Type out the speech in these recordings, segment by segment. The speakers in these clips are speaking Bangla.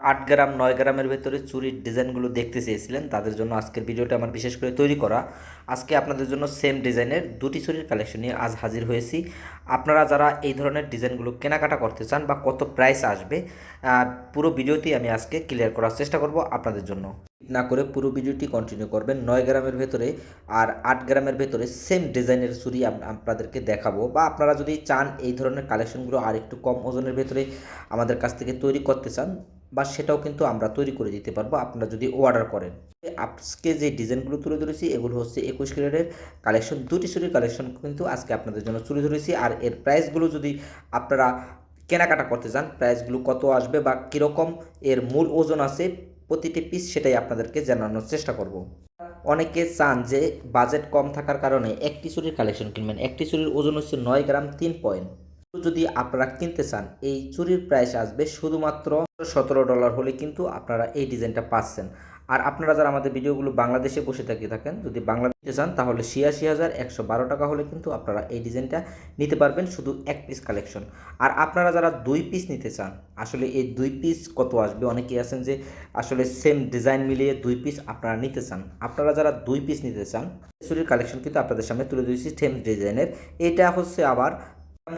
আট গ্রাম, নয় গ্রামের ভেতরে চুরির ডিজাইনগুলো দেখতে চেয়েছিলেন। তাদের জন্য আজকের ভিডিওটা আমার বিশেষ করে তৈরি করা। আজকে আপনাদের জন্য সেম ডিজাইনের দুটি চুরির কালেকশন নিয়ে আজ হাজির হয়েছি। আপনারা যারা এই ধরনের ডিজাইনগুলো কেনাকাটা করতে চান বা কত প্রাইস আসবে পুরো ভিডিওটি আমি আজকে ক্লিয়ার করার চেষ্টা করব আপনাদের জন্য। না করে পুরো ভিডিওটি কন্টিনিউ করবেন, নয় গ্রামের ভেতরে আর আট গ্রামের ভেতরে সেম ডিজাইনের চুরি আপ- আপনাদেরকে দেখাবো। বা আপনারা যদি চান এই ধরনের কালেকশনগুলো আর একটু কম ওজনের ভেতরে আমাদের কাছ থেকে তৈরি করতে চান বা সেটাও কিন্তু আমরা তৈরি করে দিতে পারব, আপনারা যদি অর্ডার করেন। আজকে যে ডিজাইনগুলো তুলে ধরেছি, এগুলো হচ্ছে একুশ ক্যারেটের কালেকশন। দুটি চুরির কালেকশন কিন্তু আজকে আপনাদের জন্য তুলে ধরেছি। আর এর প্রাইসগুলো যদি আপনারা কেনাকাটা করতে চান, প্রাইসগুলো কত আসবে বা কীরকম, এর মূল ওজন আছে, প্রতিটি পিস সেটাই আপনাদেরকে জানানোর চেষ্টা করব। অনেকে চান যে বাজেট কম থাকার কারণে একটি চুরির কালেকশন কিনবেন। একটি চুরির ওজন হচ্ছে নয় গ্রাম তিন পয়েন্ট। যদি আপনারা কিনতে চান, এই চুরির প্রাইস আসবে শুধুমাত্র সতেরো ডলার হলে কিন্তু আপনারা এই ডিজাইনটা পাচ্ছেন। আর আপনারা যারা আমাদের ভিডিওগুলো বাংলাদেশে বসে থাকি থাকেন, যদি বাংলাদেশে চান, তাহলে ছিয়াশি হাজার একশো বারো টাকা হলে কিন্তু আপনারা এই ডিজাইনটা নিতে পারবেন শুধু এক পিস কালেকশন আর আপনারা যারা দুই পিস নিতে চান, আসলে এই দুই পিস কত আসবে? অনেকেই আছেন যে আসলে সেম ডিজাইন মিলিয়ে দুই পিস আপনারা নিতে চান। আপনারা যারা দুই পিস নিতে চান চুরির কালেকশন কিন্তু আপনাদের সামনে তুলে দিয়েছি সেম ডিজাইনের এটা হচ্ছে আবার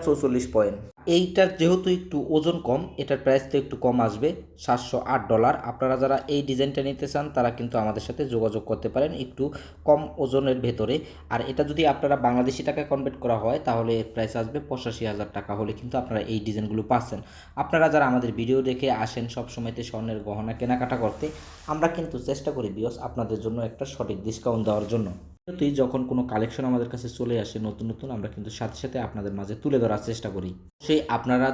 চৌচল্লিশ পয়েন্ট এইটার যেহেতু একটু ওজন কম, এটার প্রাইস তো একটু কম আসবে, সাতশো আট ডলার আপনারা যারা এই ডিজাইনটা নিতে চান, তারা কিন্তু আমাদের সাথে যোগাযোগ করতে পারেন একটু কম ওজনের ভেতরে। আর এটা যদি আপনারা বাংলাদেশি টাকায় কনভার্ট করা হয়, তাহলে এর প্রাইস আসবে পঁচাশি হাজার টাকা হলে কিন্তু আপনারা এই ডিজাইনগুলো পাচ্ছেন। আপনারা যারা আমাদের ভিডিও দেখে আসেন, সব সময়তে স্বর্ণের গহনা কেনাকাটা করতে, আমরা কিন্তু চেষ্টা করি বিয়স আপনাদের জন্য একটা সঠিক ডিসকাউন্ট দেওয়ার জন্য। তুই যখন কোনো কালেকশন আমাদের কাছে চলে আসে, নতুন নতুন, আমরা কিন্তু সাথে সাথে আপনাদের মাঝে তুলে ধরার চেষ্টা করি। সেই আপনারা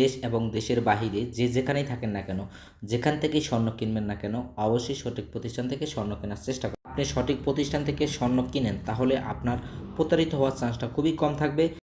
দেশ এবং দেশের বাহিরে যে যেখানেই থাকেন না কেন, যেখান থেকেই স্বর্ণ কিনবেন না কেন, অবশ্যই সঠিক প্রতিষ্ঠান থেকে স্বর্ণ কেনার চেষ্টা করুন। আপনি সঠিক প্রতিষ্ঠান থেকে স্বর্ণ কিনেন, তাহলে আপনার প্রতারিত হওয়ার চান্সটা খুবই কম থাকবে।